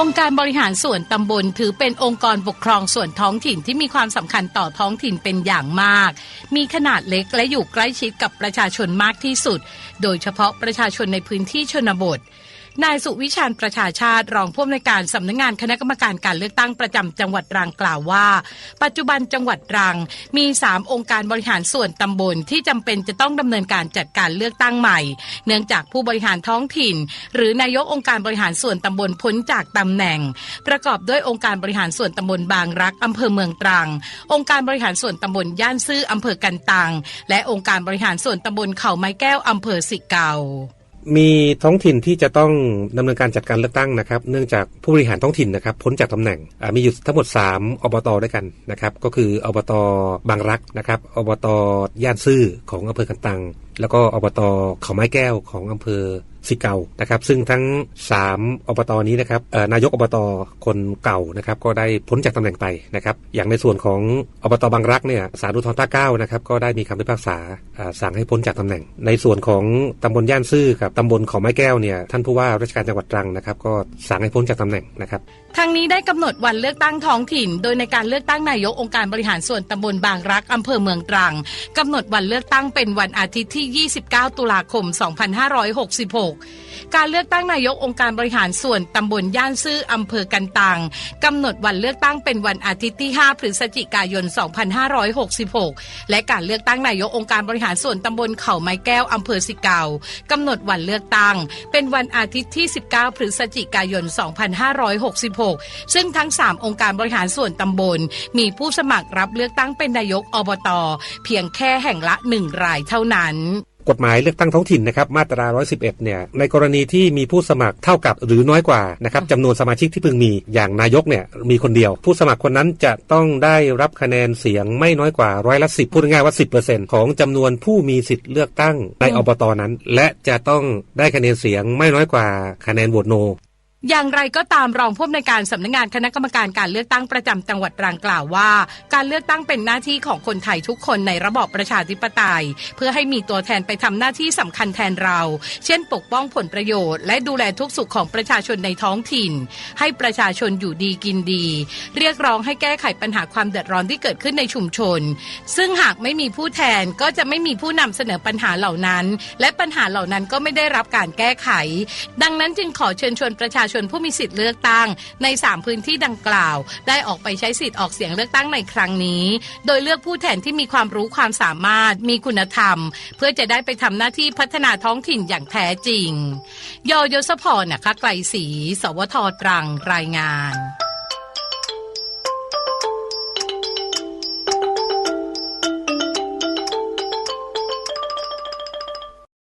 องค์การบริหารส่วนตำบลถือเป็นองค์กรปกครองส่วนท้องถิ่นที่มีความสำคัญต่อท้องถิ่นเป็นอย่างมาก มีขนาดเล็กและอยู่ใกล้ชิดกับประชาชนมากที่สุด โดยเฉพาะประชาชนในพื้นที่ชนบท นายสุวิชาญประชาชาติ รองผู้อำนวยการสำนักงงานคณะกรรมการการเลือกตั้งประจำจังหวัดตรังกล่าวว่า ปัจจุบันจังหวัดตรังมี 3 องค์การบริหารส่วนตำบลที่จำเป็นจะต้องดำเนินการจัดการเลือกตั้งใหม่ เนื่องจากผู้บริหารท้องถิ่น หรือนายกองค์การบริหารส่วนตำบลพ้นจากตำแหน่ง ประกอบด้วยองค์การบริหารส่วนตำบลบางรักอำเภอเมืองตรัง องค์การบริหารส่วนตำบลย่านซื่ออำเภอกันตังและองค์การบริหารส่วนตำบลเขาไม้แก้วอำเภอสิเกา มีท้องถิ่นที่จะต้องดำเนินการจัดการเลือกตั้งนะครับ เนื่องจากผู้บริหารท้องถิ่นนะครับพ้นจากตำแหน่งมีอยู่ทั้งหมด 3 อบตด้วยกันนะครับ ก็คืออบตบางรักนะครับ อบตย่านซื่อของอำเภอกันตัง แล้วก็อบตเขาไม้แก้วของอำเภอ สิเก่านะครับ ซึ่งทั้ง 3อบตนี้นะครับนายกอบตคนเก่านะครับ ก็ได้พ้นจากตำแหน่งไปนะครับ อย่างในส่วนของอบตบางรักเนี่ยสารอุทธรณ์ภาคเก้านะครับก็ได้มีคำพิพากษาสั่งให้พ้นจากตำแหน่ง ในส่วนของตำบลย่านซื่อกับตำบลเขาไม้แก้วเนี่ยท่านผู้ว่าราชการจังหวัดตรังนะครับก็สั่งให้พ้นจากตำแหน่งนะครับทางนี้ได้กำหนดวันเลือกตั้งท้องถิ่น โดยในการเลือกตั้งนายกองค์การบริหารส่วนตำบลบางรักอำเภอเมืองตรังกำหนดวันเลือกตั้งเป็นวันอาทิตย์ที่ 29 ตุลาคม 2566การเลือกตั้งนายกองค์การบริหารส่วนตำบลย่านซื่ออำเภอกันตังกำหนดวันเลือกตั้งเป็นวันอาทิตย์ที่ 5 พฤศจิกายน 2566 และการเลือกตั้งนายกองค์การบริหารส่วนตำบลเขาไม้แก้วอำเภอสิเกากำหนดวันเลือกตั้ง เป็นวันอาทิตย์ที่ 19 พฤศจิกายน 2566 ซึ่งทั้ง 3 องค์การบริหารส่วนตำบล มีผู้สมัครรับเลือกตั้งเป็นนายกอบต เพียงแค่แห่งละหนึ่งรายเท่านั้น กฎหมายเลือกตั้งท้องถิ่นนะครับมาตรา 111 เนี่ยในกรณีที่มีผู้สมัครเท่ากับหรือน้อยกว่านะครับจำนวนสมาชิกที่พึงมีอย่างนายกเนี่ยมีคนเดียว ผู้สมัครคนนั้นจะต้องได้รับคะแนนเสียงไม่น้อยกว่าร้อยละสิบพูดง่ายๆว่า 10%ของจำนวนผู้มีสิทธิ์เลือกตั้งในอบตนั้น และจะต้องได้คะแนนเสียงไม่น้อยกว่าคะแนนโหวตโน อย่างไรก็ตามรองผู้อำนวยการสำนักงานคณะกรรมการการเลือกตั้งประจำจังหวัดตรังกล่าวว่า การเลือกตั้งเป็นหน้าที่ของคนไทยทุกคนในระบอบประชาธิปไตย เพื่อให้มีตัวแทนไปทำหน้าที่สำคัญแทนเรา เช่น ปกป้องผลประโยชน์ และดูแลทุกสุขของประชาชนในท้องถิ่น ให้ประชาชนอยู่ดีกินดี เรียกร้องให้แก้ไขปัญหาความเดือดร้อนที่เกิดขึ้นในชุมชน ซึ่งหากไม่มีผู้แทนก็จะไม่มีผู้นำเสนอปัญหาเหล่านั้น และปัญหาเหล่านั้นก็ไม่ได้รับการแก้ไข ดังนั้นจึงขอเชิญชวนประชาชนผู้มีสิทธิ์เลือกตั้ง ใน 3 พื้นที่ดังกล่าว ได้ออกไปใช้สิทธิ์ออกเสียงเลือกตั้งในครั้งนี้ โดยเลือกผู้แทนที่มีความรู้ความสามารถมีคุณธรรม เพื่อจะได้ไปทำหน้าที่พัฒนาท้องถิ่นอย่างแท้จริง ยอยศพรนะคะไกลศรีสวทตรังรายงาน